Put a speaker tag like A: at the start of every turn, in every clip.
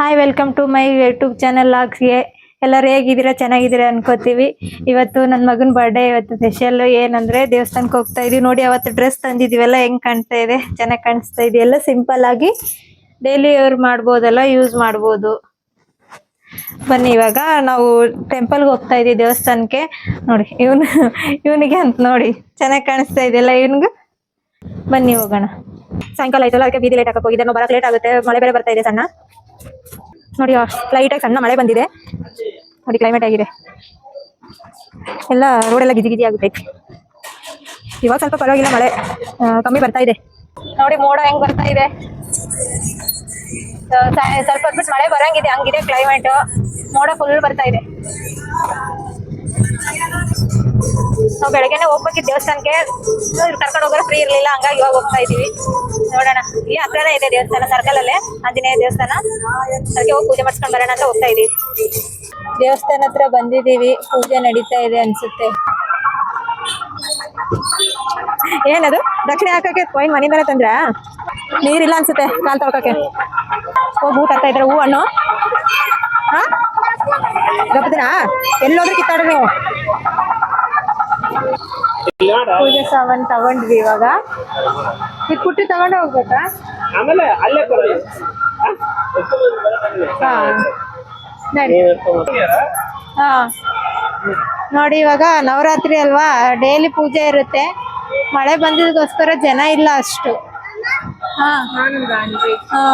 A: Hi welcome to my YouTube channel ಲಾಗ್ಸ್ಗೆ ಎಲ್ಲರೂ ಹೇಗಿದ್ದೀರಾ? ಚೆನ್ನಾಗಿದ್ದೀರಾ ಅನ್ಕೋತೀವಿ. ಇವತ್ತು ನನ್ನ ಮಗನ ಬರ್ಡೇ ಇವತ್ತು ಸ್ಪೆಷಲ್ ಏನಂದ್ರೆ ದೇವಸ್ಥಾನಕ್ಕೆ ಹೋಗ್ತಾ ಇದೀವಿ. ನೋಡಿ, ಅವತ್ತು ಡ್ರೆಸ್ ತಂದಿದೀವಲ್ಲ, ಹೆಂಗ್ ಕಾಣ್ತಾ ಇದೆ? ಚೆನ್ನಾಗಿ ಕಾಣಿಸ್ತಾ ಇದೆ. ಎಲ್ಲ ಸಿಂಪಲ್ ಆಗಿ ಡೈಲಿ ಅವ್ರು ಮಾಡ್ಬೋದಲ್ಲ ಯೂಸ್ ಮಾಡ್ಬೋದು. ಬನ್ನಿ, ಇವಾಗ ನಾವು ಟೆಂಪಲ್ಗೆ ಹೋಗ್ತಾ ಇದೀವಿ ದೇವಸ್ಥಾನಕ್ಕೆ. ನೋಡಿ, ಇವನು, ಇವನಿಗೆ ಅಂತ ನೋಡಿ. ಚೆನ್ನಾಗಿ ಕಾಣಿಸ್ತಾ ಇದೆಯಲ್ಲ ಇವನ್ಗೆ? ಬನ್ನಿ, ಹೋಗೋಣ. ಸಾಯಂಕಾಲ ಆಯ್ತಲ್ಲ, ಅದಕ್ಕೆ ಬೀದಿ ಲೇಟ್ ಹಾಕಕ್ಕೆ ಹೋಗಿದ್ದೆ. ನಾವು ಬರಕ್ ಲೇಟ್ ಆಗುತ್ತೆ. ಮಳೆ ಬೇರೆ ಬರ್ತಾ ಇದೆ ಸಣ್ಣ. ನೋಡಿ ಲೈಟ್ ಆಗಿ ಸಣ್ಣ ಮಳೆ ಬಂದಿದೆ. ನೋಡಿ ಕ್ಲೈಮೇಟ್ ಆಗಿದೆ. ಎಲ್ಲ ರೋಡೆಲ್ಲ ಗಿಜಿ ಗಿಜಿ ಆಗುತ್ತೆ. ಇವಾಗ ಸ್ವಲ್ಪ ಪರವಾಗಿಲ್ಲ ಮಳೆ. ಕಮ್ಮಿ ಬರ್ತಾ ಇದೆ. ನೋಡಿ, ಮೋಡ ಹೆಂಗ್ ಬರ್ತಾ ಇದೆ. ಸ್ವಲ್ಪ ಮಳೆ ಬರಂಗಿದೆ. ಹಂಗಿದೆ ಕ್ಲೈಮೇಟ್ ಮೋಡ ಫುಲ್ ಬರ್ತಾ ಇದೆ. ನಾವು ಬೆಳಗ್ಗೆನೆ ಹೋಗ್ಬೇಕಿತ್ತು ದೇವಸ್ಥಾನಕ್ಕೆ. ಕರ್ಕೊಂಡು ಹೋಗೋರು ಫ್ರೀ ಇರಲಿಲ್ಲ ಹಂಗಾಗಿ ಇವಾಗ ಹೋಗ್ತಾ ಇದೀವಿ. ನೋಡೋಣ. ಇಲ್ಲಿ ಹತ್ರನೇ ಇದೆ ದೇವಸ್ಥಾನ ಸರ್ಕಲ್ ಅಲ್ಲೇ ಆಂಜನೇಯ ದೇವಸ್ಥಾನ. ಅದಕ್ಕೆ ಹೋಗಿ ಪೂಜೆ ಮಾಡಿಸ್ಕೊಂಡು ಬರೋಣ ಅಂತ ಹೋಗ್ತಾ ಇದೀವಿ. ದೇವಸ್ಥಾನ ಹತ್ರ ಬಂದಿದೀವಿ ಪೂಜೆ ನಡೀತಾ ಇದೆ ಅನ್ಸುತ್ತೆ. ಏನದು? ದಕ್ಷಿಣೆ ಹಾಕಕ್ಕೆ ಪಾಯಿಂಟ್ ಮನೆಯಿಂದಲೇ ತಂದ್ರ? ನೀರಿಲ್ಲ ಅನ್ಸುತ್ತೆ ಕಾಲ್ ತೊಳ್ಕಕ್ಕೆ ಹೋಗಿ ಊಟ ತರ್ತಾ ಇದ್ರೆ ಹೂ ಹಣ್ಣು ಗಪ್ಪದಿನ ಕಿತ್ತಾಡೋ ಕಿತ್ತಾಡ್ರಿ. ನೀವು ಪೂಜೆ ಸಾಮಾನು ತಗೊಂಡ್ವಿ ಇವಾಗ. ಇದು ಪುಟ್ಟಿ ತಗೊಂಡೆ ಹೋಗ್ಬೇಕಾ?
B: ಆಮೇಲೆ ಅಲ್ಲೇ
A: ಹಾ. ನೋಡಿ ಇವಾಗ ನವರಾತ್ರಿ ಅಲ್ವಾ? ಡೈಲಿ ಪೂಜೆ ಇರುತ್ತೆ. ಮಳೆ ಬಂದಿದ್ದಕ್ಕೋಸ್ಕರ ಜನ ಇಲ್ಲ ಅಷ್ಟು. ಹಾ. ಹಾ.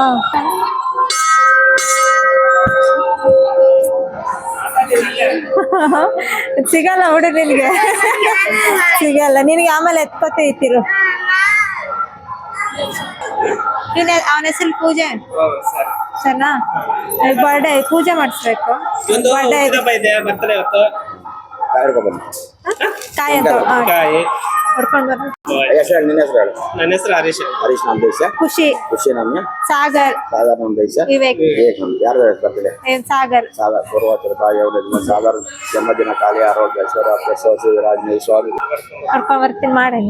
A: ಸಿಗಲ್ಲ ಹುಡು ನಿನ್ಗೆ. ಸಿಗಲ್ಲ ನಿನಗೆ ಆಮೇಲೆ ಎತ್ಪತ್ತೆ ಇತ್ತಿರು ಅವನ ಹೆಸರು ಪೂಜೆ? ಸರಿನಾ? ಬರ್ಡೇ ಪೂಜೆ ಮಾಡಿಸ್ಬೇಕು. ಬರ್ಡೇ ಕಾಯಿ
B: ಕಾಯಿ.
A: ಹೊಡ್ಕೊಂಡ್ ಬರ
C: ಹೆಸರು ನಿನ್ನ ಹೆಸರು ಹೇಳು.
B: ನನ್ನ ಹೆಸರು ಹರೀಶ್
C: ಹರೀಶ್ ನಮ್ಮ ದೇಶ
A: ಖುಷಿ.
C: ಖುಷಿ ನಮ್ಮ
A: ಸಾಗರ್.
C: ಸಾಗರ್ ನಾಮ್ ದೇಶ
A: ವಿವೇಕ್.
C: ವಿವೇಕ್ ನಮ್ಗೆ ಯಾರ್ದು ಬರ್ತಿದೆ
A: ಏನ್ ಸಾಗರ್?
C: ಸಾಗರ್ ಪೂರ್ವಾಚರ ತಾಯಿ ಅವರ ಸಾಗರ್ ಜನ್ಮದಿನ ಕಾಲಿ ಆರೋಗ್ಯ ಐಶ್ವರ್ಯ ಪ್ರಸವ ರಾಜನೇ ಸ್ವಾಮಿ.
A: ಹೊಡ್ಕೊಂಡ್ ಬರ್ತೀನಿ ಮಾಡಿ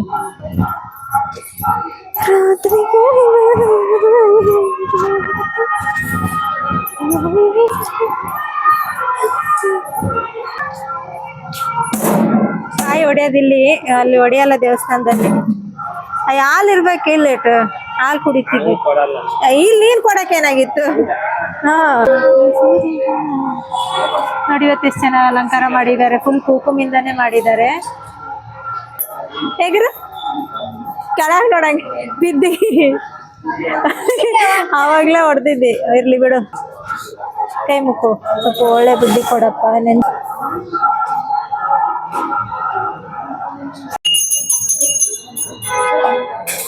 A: ಕಾಯಿ ಹೊಡೆಯೋದಿಲ್ಲಿ ಅಲ್ಲಿ ಹೊಡೆಯಲ್ಲ ದೇವಸ್ಥಾನದಲ್ಲಿ. ಅಯ್ಯ ಹಾಲು ಇರ್ಬೇಕು ಇಲ್ಲಿ ಹಾಲು ಕುಡಿತೀವಿ. ಇಲ್ಲಿ ನೀನ್ ಕೊಡಕ್ಕೆ ಏನಾಗಿತ್ತು? ಹಾ. ನೋಡಿ ಇವತ್ತು ಎಷ್ಟು ಚೆನ್ನಾಗಿ ಅಲಂಕಾರ ಮಾಡಿದ್ದಾರೆ. ಫುಲ್ ಕುಕುಮಿಂದಾನೆ ಮಾಡಿದ್ದಾರೆ. ಹೇಗಿರು? ಕೆಳಗೆ ನೋಡಂಗೆ ಬಿದ್ದಿ. ಅವಾಗ್ಲೇ ಹೊಡೆದಿದ್ದಿ. ಇರ್ಲಿ ಬಿಡು. ಕೈ ಮುಕ್ಕು. ಸ್ವಲ್ಪ ಒಳ್ಳೆ ಬುದ್ಧಿ ಕೊಡಪ್ಪ. ನೆನ್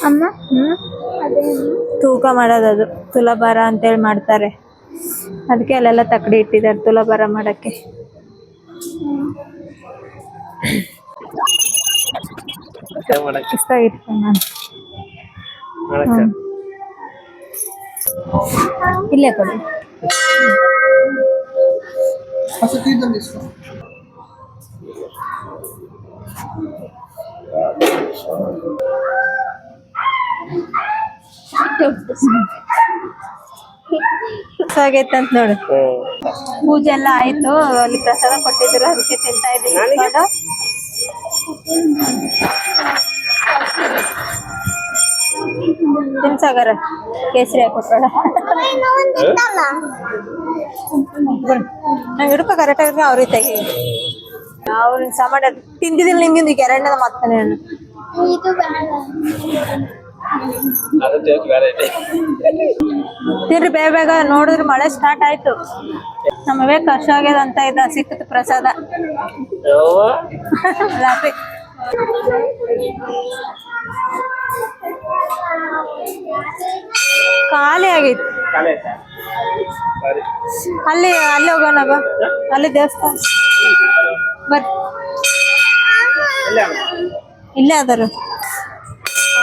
A: ಅಮ್ಮ? ಹ್ಮ್? ತೂಕ ಮಾಡೋದದು ತುಲಾಭಾರ ಅಂತೇಳಿ ಮಾಡ್ತಾರೆ. ಅದಕ್ಕೆ ಅಲ್ಲೆಲ್ಲ ತಕ್ಕಡಿ ಇಟ್ಟಿದ್ದಾರೆ ತುಲಾಭಾರ ನಾನು.
B: ಮಾಡಕ್ಕೆ
A: ಇಲ್ಲೇ ಕೊಡಿ. ಆಗೈತಂತ ನೋಡು. ಪೂಜೆ ಎಲ್ಲ ಆಯ್ತು ಅಲ್ಲಿ ಪ್ರಸಾದ ಕೊಟ್ಟಿದ್ರು ಅದಕ್ಕೆ ತಿಂತಾ ಇದ್ದೀನಿ ತಿನ್ಸಾಗರ ತಿನ್ ಸಾಗರ ಕೇಸರಿ ಹಾಕೊಟ್ಬೇಡ ನಂಗೆ ಹಿಡ್ಕೊ ಕರೆಕ್ಟ್ ಆಗಿದ್ರೆ ಅವ್ರಿಗೆ ತೆಗಿ. ಅವ್ರಿಗೆ ಸಾಮಾನ್ಯ ತಿಂದಿದಿಲ್ಲ ನಿಮ್ಗಿಂದ ಈಗ ಎರಡನೇದ ಮಾತಾನೆ
B: ಇದೆ
A: ಬೇಗ ಬೇಗ ನೋಡಿದ್ರೆ ಮಳೆ ಸ್ಟಾರ್ಟ್ ಆಯ್ತು. ನಮಗೆ ಕಷ್ಟ ಆಗ್ಯದ ಅಂತ ಇದ್ದ, ಸಿಕ್ಕಿತು ಪ್ರಸಾದ. ಖಾಲಿ ಆಗಿತ್ತು? ಅಲ್ಲಿ ಅಲ್ಲಿ ಹೋಗೋಣ ಅಲ್ಲಿ ದೇವಸ್ಥಾನ. ಬರ್. ಇಲ್ಲ ಅದರ.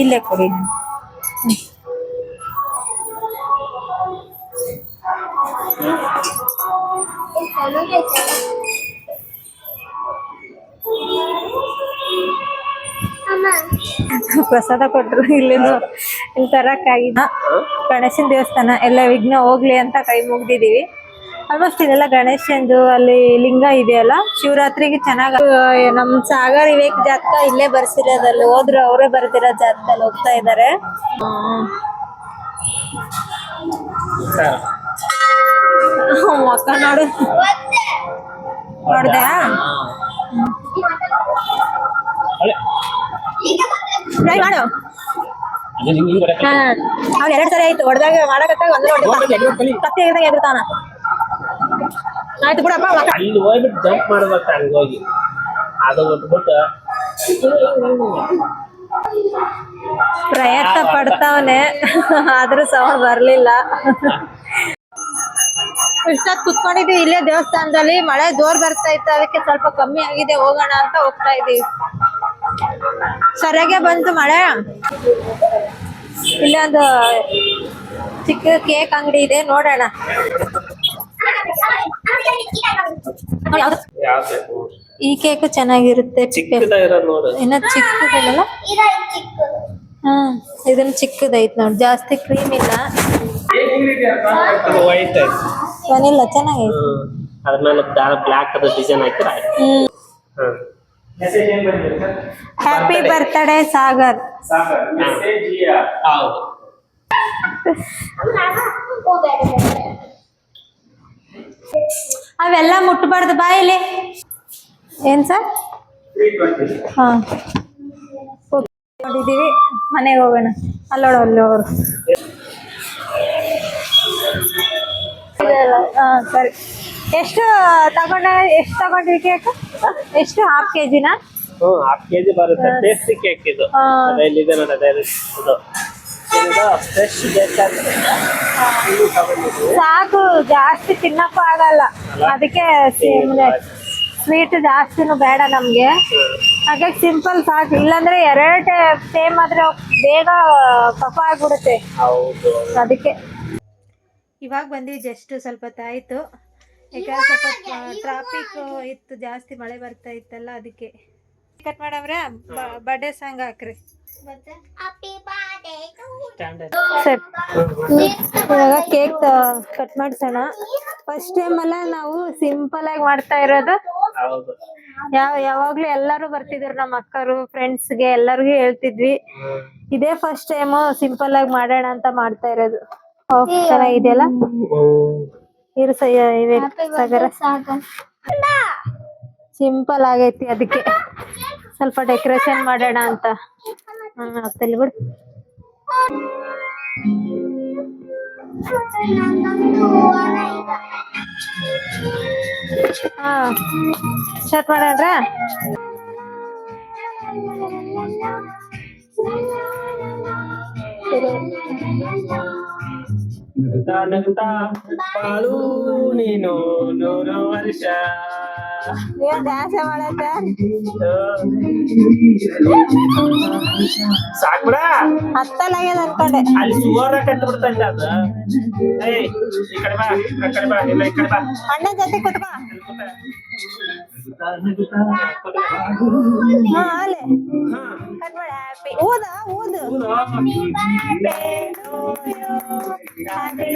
A: ಇಲ್ಲೇ ಕೊಡಿ. ಪ್ರಸಾದ ಕೊಟ್ರು, ಇಲ್ಲಿಂದ ಇಲ್ಲಿ ತರಕ್ಕಾಗಿದ್ದ ಗಣೇಶನ ದೇವಸ್ಥಾನ, ಎಲ್ಲ ವಿಘ್ನ ಹೋಗ್ಲಿ ಅಂತ ಕೈ ಮುಗ್ದಿದೀವಿ ಆಲ್ಮೋಸ್ಟ್ ಇದೆಲ್ಲ ಗಣೇಶಂದು ಅಲ್ಲಿ ಲಿಂಗ ಇದೆಯಲ್ಲ? ಶಿವರಾತ್ರಿಗೆ ಚೆನ್ನಾಗ್ ನಮ್ ಸಾಗರ್ ವಿವೇಕ್ ಜಾತಕ ಇಲ್ಲೇ ಬರ್ಸಿರೋದಲ್ಲಿ ಹೋದ್ರು ಅವರೇ ಬರ್ದಿರೋ ಜಾತಕಲ್ಲಿ ಹೋಗ್ತಾ ಇದಾರೆ. ಮಕ್ಕ ನೋಡು. ನೋಡ್ದೆ? ಟ್ರೈ ಮಾಡು. ಅವ್ನು ಎರಡ್ ಸರಿ ಆಯ್ತು. ಹೊಡೆದಾಗ ಮಾಡಕತ್ತಾಗ ಒಂದ್ ಕತ್ತಿ ಎಗ್ತಾನ ಆಯ್ತು ಬಿಡಪ್ಪ
B: ಅಲ್ಲಿ ಹೋಗ್ಬಿಟ್ಟು ಜಂಪ್ ಮಾಡ್ಬೇಕು ಹಂಗೆ ಹೋಗಿ. ಅದು ಬಿಟ್ಬಿಟ್ಟು
A: ಪ್ರಯತ್ನ ಪಡ್ತಾವನೆ ಆದ್ರೂ ಸೌಂಡ್ ಬರ್ಲಿಲ್ಲ. ಇಷ್ಟ ಕುತ್ಕೊಂಡಿದ್ವಿ ಇಲ್ಲೇ ದೇವಸ್ಥಾನದಲ್ಲಿ. ಮಳೆ ಜೋರ್ ಬರ್ತಾ ಇತ್ತು ಅದಕ್ಕೆ ಸ್ವಲ್ಪ ಕಮ್ಮಿ ಆಗಿದೆ ಹೋಗೋಣ ಅಂತ ಹೋಗ್ತಾ ಇದೀವಿ ಸರಿಯಾಗೆ ಬಂತು ಮಳೆ? ಇಲ್ಲೊಂದು ಚಿಕ್ಕ ಕೇಕ್ ಅಂಗಡಿ ಇದೆ ನೋಡೋಣ. ಈ ಕೇಕ್ ಚೆನ್ನಾಗಿರುತ್ತೆ ಇನ್ನ ಚಿಕ್ಕದಲ್ಲ ಹಾ ಇದನ್ನ ಚಿಕ್ಕದೈತ್ ನೋಡಿ. ಜಾಸ್ತಿ ಕ್ರೀಮ್ ಇಲ್ಲ. ವನಿಲ್ಲ ಚೆನ್ನಾಗೈತೆ.
B: ಅದ್ರ ಮೇಲೆ ಬ್ಲಾಕ್ ಅದು ಡಿಸೈನ್ ಹಾಕಿರ
A: ಹ್ಯಾಪಿ ಬರ್ತ್ಡೇ ಸಾಗರ್.
B: ಹೌದು.
A: ಅವೆಲ್ಲ ಮುಟ್ಬಾರ್ದು ಬಾಯಲ್ಲಿ ಏನ್ ಸರ್? ಹಾ. ನೋಡಿದೀವಿ ಮನೆಗೆ ಹೋಗೋಣ. ಅಲ್ಲೋಡ ಅಲ್ಲೋರು ಹಾ ಸರಿ. ಎಷ್ಟು ತಗೊಂಡ ಎಷ್ಟು ತಗೊಂಡ್ರಿ ಕೇಕ್ ಎಷ್ಟು ಹಾಫ್ ಕೆ ಜಿನ
B: ಹಾಫ್ ಹಾಫ್ ಕೆಜಿ ಬರುತ್ತೆ. ಟೇಸ್ಟಿ ಕೇಕ್ ಇದು. ಇದೆ ನೋಡಿ ಅದೇ
A: ಸಾಕು ಜಾಸ್ತಿ ತಿನ್ನಕ್ಕೂ ಆಗಲ್ಲ. ಅದಕ್ಕೆ ಸ್ವೀಟ್ ಜಾಸ್ತಿನೂ ಬೇಡ ನಮ್ಗೆ. ಹಾಗಾಗಿ ಸಿಂಪಲ್ ಸಾಕು. ಇಲ್ಲಾಂದ್ರೆ ಎರಡು ಸೇಮ್ ಆದ್ರೆ ಬೇಗ ಕಫ ಆಗ್ಬಿಡುತ್ತೆ.
B: ಹೌದು.
A: ಅದಕ್ಕೆ. ಇವಾಗ ಬಂದಿ ಜಸ್ಟ್ ಸ್ವಲ್ಪ ತಾಯ್ತು. ಯಾಕಂದ್ರೆ ಸ್ವಲ್ಪ ಟ್ರಾಫಿಕ್ ಇತ್ತು ಜಾಸ್ತಿ ಮಳೆ ಬರ್ತಾ ಇತ್ತಲ್ಲ ಅದಕ್ಕೆ. ಕಟ್ ಮಾಡವ್ರೆ? ಬರ್ಡೇ ಸಾಂಗ್ ಹಾಕ್ರಿ. ಸರಿ. ಇವಾಗ ಕೇಕ್ ಕಟ್ ಮಾಡ್ಸೋಣ. ಫಸ್ಟ್ ಟೈಮ್ ಅಲ್ಲ ನಾವು ಸಿಂಪಲ್ ಆಗಿ ಮಾಡ್ತಾ ಇರೋದು.
B: ಹೌದು.
A: ಯಾವ ಯಾವಾಗ್ಲೂ ಎಲ್ಲರೂ ಬರ್ತಿದ್ರು ನಮ್ಮ ಅಕ್ಕರು ಫ್ರೆಂಡ್ಸ್ಗೆ ಎಲ್ಲರಿಗೂ ಹೇಳ್ತಿದ್ವಿ. ಇದೇ ಫಸ್ಟ್ ಟೈಮ್ ಸಿಂಪಲ್ ಆಗಿ ಮಾಡೋಣ ಅಂತ ಮಾಡ್ತಾ ಇರೋದು. ಓ, ಚೆನ್ನಾಗಿದೆಯಲ್ಲ? ಇರು ಸಾಗರ. ಸಿಂಪಲ್ ಆಗೈತಿ ಅದಕ್ಕೆ. ಸ್ವಲ್ಪ ಡೆಕೋರೇಷನ್ ಮಾಡೋಣ ಅಂತ. ಹ್ಮ್ ಆಗ್ತಿಲ್ಲ ಬಿಡು ಹಾ ಸ್ಟಾರ್ಟ್ ಮಾಡೋಣ
B: ನಗುತ್ತಾ ನಗುತ್ತಾ ಬಾಳು ನೀನು ನೂರು ವರ್ಷ
A: ಏನ್ ಡ್ಯಾನ್ಸ್ ಮಾಡತ್ತ
B: ಸಾಕ್ಬಿಡ.
A: ಹತ್ತಲಾಗ್ಯದ ಅನ್ಕೊಂಡೆ.
B: ಅಲ್ಲಿ ಸುವರ್ಣ ಕಟ್ಟು ಬಿಡ್ತಂಡ ಅದು ಏಯ್ ಈ ಕಡೆ ಬಾ ಆ ಕಡೆ ಬಾ ಇಲ್ಲ ಈ ಕಡೆ ಬಾ
A: ಅಣ್ಣನ ಜೊತೆ ಕುತ್ಕೋ
B: ನಗುತ್ತಾ ನಗುತ್ತಾ
A: ಹಾ ಅಲ್ಲೇ
B: ಹಾ
A: ಕಟ್ ಮಾಡಿ happy ಊದ ಊದು
B: Happy birthday to you.
A: Happy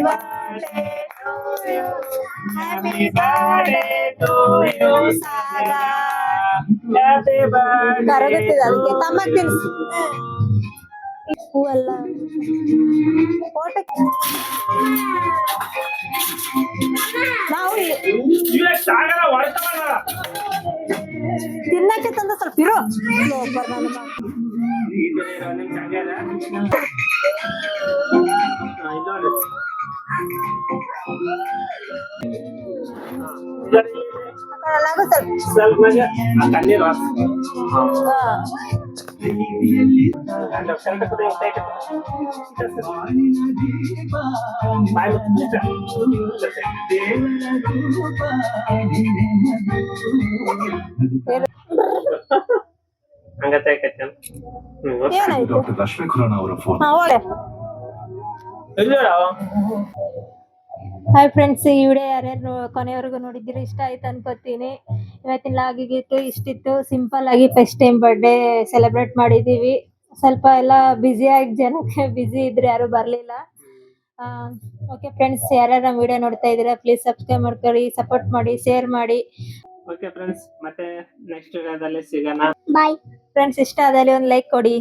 B: Happy birthday to you, Saga. Happy birthday.
A: ಕರಗುತ್ತಿದೆ ಅದಕ್ಕೆ ತಮ್ಮಗ್ ತಿನ್ಸು ಹೂವಲ್ಲ ಫೋಟೋ ನಾವು ಇಲ್ಲಿ
B: ಇಲ್ಲ ಸಾಗರ ಹೊರತವಲ್ಲ
A: ತಿನ್ನಕ್ಕೆ ತಂದ ಸ್ವಲ್ಪ ಇರು ಲೋಪರ್ ನನ್ನ ಮಗ. ಆ ಕಡೆ ಅಲ್ಲಾಗು ಸ್ವಲ್ಪ ಹಾಯ್ ಫ್ರೆಂಡ್ಸ್ ಈ ವಿಡಿಯೋ ಯಾರ್ಯಾರು ಕೊನೆವರೆಗೂ ನೋಡಿದ್ದೀರಿ ಇಷ್ಟ ಆಯ್ತು ಅನ್ಕೋತೀನಿ. ಇವತ್ತಿನ ಲಾಗಿಗಿತ್ತು ಇಷ್ಟಿತ್ತು. ಸಿಂಪಲ್ ಆಗಿ ಫಸ್ಟ್ ಟೈಮ್ ಬರ್ಡೇ ಸೆಲೆಬ್ರೇಟ್ ಮಾಡಿದೀವಿ. ಸ್ವಲ್ಪ ಎಲ್ಲ ಬ್ಯುಸಿ ಆಗಿ ಜನಕ್ಕೆ ಬ್ಯುಸಿ ಇದ್ರೆ ಯಾರು ಬರ್ಲಿಲ್ಲ. ಓಕೆ ಫ್ರೆಂಡ್ಸ್ ಯಾರ್ಯಾರು ನಮ್ಮ ವಿಡಿಯೋ ನೋಡ್ತಾ ಇದ್ದೀರಾ ಪ್ಲೀಸ್ ಸಬ್ಸ್ಕ್ರೈಬ್ ಮಾಡ್ಕೊಳ್ಳಿ ಸಪೋರ್ಟ್ ಮಾಡಿ ಶೇರ್ ಮಾಡಿ.
B: ಓಕೆ ಫ್ರೆಂಡ್ಸ್ ಮತ್ತೆ ನೆಕ್ಸ್ಟ್ ವಿಡಿಯೋದಲ್ಲಿ ಸಿಗೋಣ.
A: ಬಾಯ್ ಫ್ರೆಂಡ್ಸ್ ಇಷ್ಟ ಆದಲ್ಲಿ ಒಂದು ಲೈಕ್ ಕೊಡಿ.